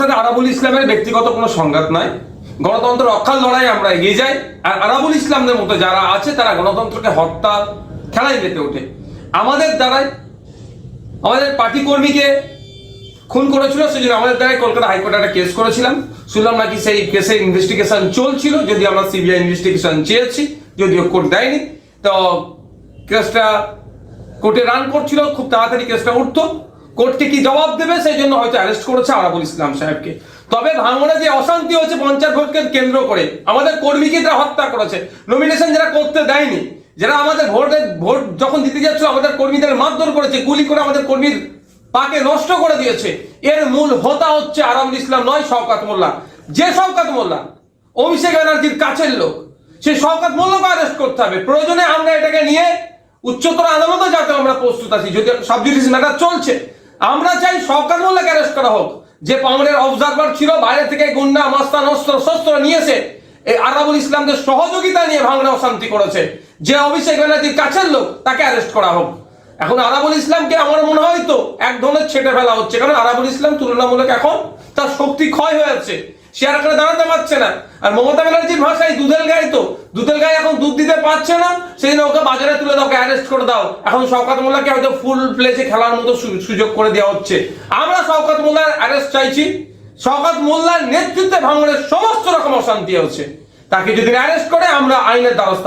সাথে আরাবুল ইসলামের ব্যক্তিগত কোনো সংঘাত নাই। গণতন্ত্র রক্ষার লড়াই আমরা এগিয়ে যাই। আর আরাবুল ইসলামদের মতো যারা আছে, তারা গণতন্ত্রকে হত্যা খেলায় মেতে ওঠে। আমাদের দ্বারাই আমাদের পার্টি কর্মীকে খুন করেছিল সেই জন্য আমাদের দ্বারাই কলকাতা হাইকোর্টে একটা কেস করেছিলাম। শুনলাম নাকি সেই কেসের ইনভেস্টিগেশন চলছিল যদি আমরা সিবিআই ইনভেস্টিগেশন চেয়েছি, যদিও কোর্ট দেয়নি। তো কেসটা কোর্টে রান করছিল, খুব তাড়াতাড়ি কেসটা উঠতো। কোর্টকে কি জবাব দেবে? সেই জন্য হয়তো অ্যারেস্ট করেছে আরাবুল ইসলাম সাহেবকে। তবে ভাঙড়ে যে অশান্তি হচ্ছে পঞ্চায়েত ভোটকে কেন্দ্র করে, আমাদের কর্মীকে তারা হত্যা করেছে। নমিনেশন যারা করতে দেয়নি, যারা আমাদের ভোটে, ভোট যখন দিতে যাচ্ছিল, আমাদের কর্মীদের মারধর করেছে, গুলি করে আমাদের কর্মীর পাকে নষ্ট করে দিয়েছে। এর মূল হোতা হচ্ছে আরামুল ইসলাম নয়, শওকাত মোল্লা। যে শওকাত মোল্লা, অভিষেক ব্যানার্জির কাছের লোক সেই শওকাত মোল্লাকে অ্যারেস্ট করতে হবে। প্রয়োজনে আমরা এটাকে নিয়ে উচ্চতর আদালতে যাতে আমরা প্রস্তুত আছি, যদি সাবজুডিস ম্যাটার চলছে। আমরা চাই সকাল মূল্যে অ্যারেস্ট করা হোক। যে পাউন্ডের অবজারভার ছিল, বাইরে থেকে গুন্ডা, মাস্তান, অস্ত্র, শস্ত্র নিয়েছে। এই আরাবুল ইসলামদের সহযোগিতা নিয়ে ভাঙনা অশান্তি করেছে। যে অভিষেক ব্যানার্জির কাছের লোক, তাকে অ্যারেস্ট করা হোক। এখন আরাবুল ইসলামকে আমার মনে হয় তো, এক ধরনের ছেটে ফেলা হচ্ছে। কারণ আরাবুল ইসলাম তুলনামূলক এখন তার শক্তি ক্ষয় হয়ে যাচ্ছে আর এখানে দাঁড়াতে পারছে না। আর মমতা ব্যানার্জির ভাষায় দুধের গায়ে তো। দুধের গায়ে এখন দুধ দিতে পারছে না, সেই নৌকা বাজারে তুলে দাও অ্যারেস্ট করে দাও। এখন শওকাত মোল্লাকে হয়তো ফুল প্লেসে খেলার মতো সুযোগ করে দেওয়া হচ্ছে। আমরা শওকাত মোল্লার অ্যারেস্ট চাইছি। শওকাত মোল্লার নেতৃত্বে ভাঙনের সমস্ত রকম অশান্তি হচ্ছে। তাকে যদি অ্যারেস্ট করে, আমরা আইনের দ্বারস্থ।